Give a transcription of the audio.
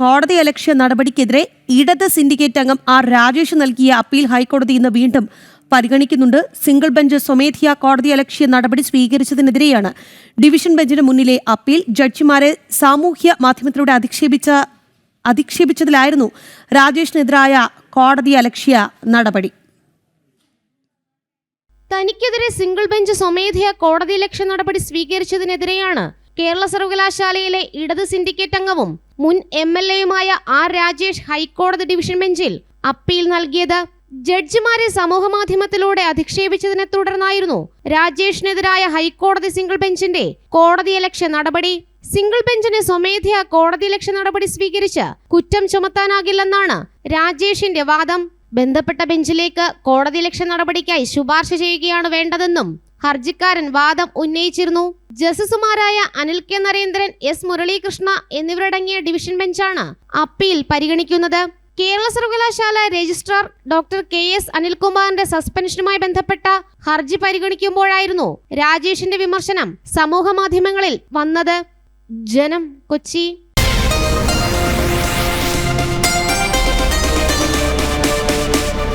കോടതി അലക്ഷ്യ നടപടിക്കെതിരെ ഇടത് സിൻഡിക്കേറ്റ് അംഗം ആർ രാജേഷ് നൽകിയ അപ്പീൽ ഹൈക്കോടതി ഇന്ന് വീണ്ടും പരിഗണിക്കുന്നുണ്ട്. സിംഗിൾ ബെഞ്ച് സ്വമേധയാ കോടതി അലക്ഷ്യ നടപടി സ്വീകരിച്ചതിനെതിരെയാണ്. ഡിവിഷൻ ബെഞ്ചിന് മുന്നിലെ അപ്പീൽ ജഡ്ജിമാരെ സാമൂഹ്യ മാധ്യമത്തിലൂടെ അധിക്ഷേപിച്ച അധിക്ഷേപിച്ചതിലായിരുന്നു രാജേഷിനെതിരായ കോടതി അലക്ഷ്യ നടപടി. തനിക്കെതിരെ സിംഗിൾ ബെഞ്ച് സ്വമേധയാ കോടതി ലക്ഷ്യ നടപടി സ്വീകരിച്ചതിനെതിരെയാണ് കേരള സർവകലാശാലയിലെ ഇടത് സിൻഡിക്കേറ്റ് അംഗവും മുൻ എം എൽ എയുമായ ആർ രാജേഷ് ഹൈക്കോടതി ഡിവിഷൻ ബെഞ്ചിൽ അപ്പീൽ നൽകിയത്. ജഡ്ജിമാരെ സമൂഹമാധ്യമത്തിലൂടെ അധിക്ഷേപിച്ചതിനെ തുടർന്നായിരുന്നു രാജേഷിനെതിരായ ഹൈക്കോടതി സിംഗിൾ ബെഞ്ചിന്റെ കോടതിയലക്ഷ്യ നടപടി. സിംഗിൾ ബെഞ്ചിന് സ്വമേധയാ കോടതിയലക്ഷ്യ നടപടി സ്വീകരിച്ച് കുറ്റം ചുമത്താനാകില്ലെന്നാണ് രാജേഷിന്റെ വാദം. ബന്ധപ്പെട്ട ബെഞ്ചിലേക്ക് കോടതിയലക്ഷ്യ നടപടിക്കായി ശുപാർശ ചെയ്യുകയാണ് വേണ്ടതെന്നും ഹർജിക്കാരൻ വാദം ഉന്നയിച്ചിരുന്നു. ജസ്റ്റിസുമാരായ അനിൽ കെ നരേന്ദ്രൻ എസ് മുരളീകൃഷ്ണ എന്നിവരടങ്ങിയ ഡിവിഷൻ ബെഞ്ചാണ് അപ്പീൽ പരിഗണിക്കുന്നത്. കേരള സർവകലാശാല രജിസ്ട്രാർ ഡോക്ടർ കെ എസ് അനിൽകുമാറിന്റെ സസ്പെൻഷനുമായി ബന്ധപ്പെട്ട ഹർജി പരിഗണിക്കുമ്പോഴായിരുന്നു രാജേഷിന്റെ വിമർശനം സമൂഹ മാധ്യമങ്ങളിൽ വന്നത്. ജനം കൊച്ചി